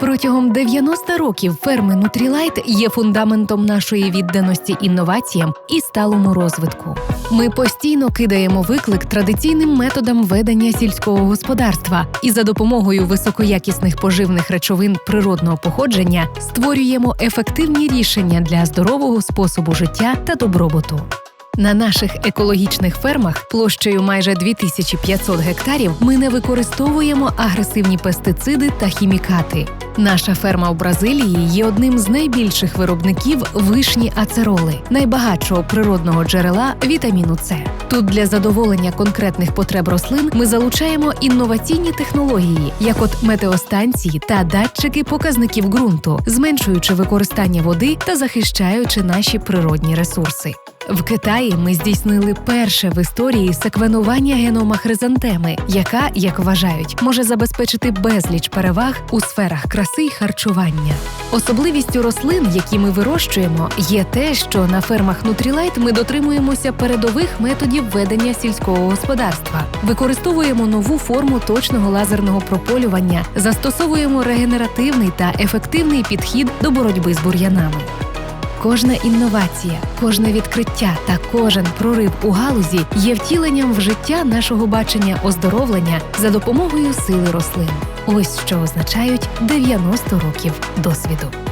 Протягом 90 років ферми Нутрілайт є фундаментом нашої відданості інноваціям і сталому розвитку. Ми постійно кидаємо виклик традиційним методам ведення сільського господарства і за допомогою високоякісних поживних речовин природного походження створюємо ефективні рішення для здорового способу життя та добробуту. На наших екологічних фермах площею майже 2500 гектарів ми не використовуємо агресивні пестициди та хімікати. Наша ферма в Бразилії є одним з найбільших виробників вишні ацероли, найбагатшого природного джерела вітаміну С. Тут для задоволення конкретних потреб рослин ми залучаємо інноваційні технології, як от метеостанції та датчики показників ґрунту, зменшуючи використання води та захищаючи наші природні ресурси. В Китаї ми здійснили перше в історії секвенування генома хризантеми, яка, як вважають, може забезпечити безліч переваг у сферах краси й харчування. Особливістю рослин, які ми вирощуємо, є те, що на фермах Нутрілайт ми дотримуємося передових методів ведення сільського господарства, використовуємо нову форму точного лазерного прополювання, застосовуємо регенеративний та ефективний підхід до боротьби з бур'янами. Кожна інновація, кожне відкриття та кожен прорив у галузі є втіленням в життя нашого бачення оздоровлення за допомогою сили рослин. Ось що означають 90 років досвіду.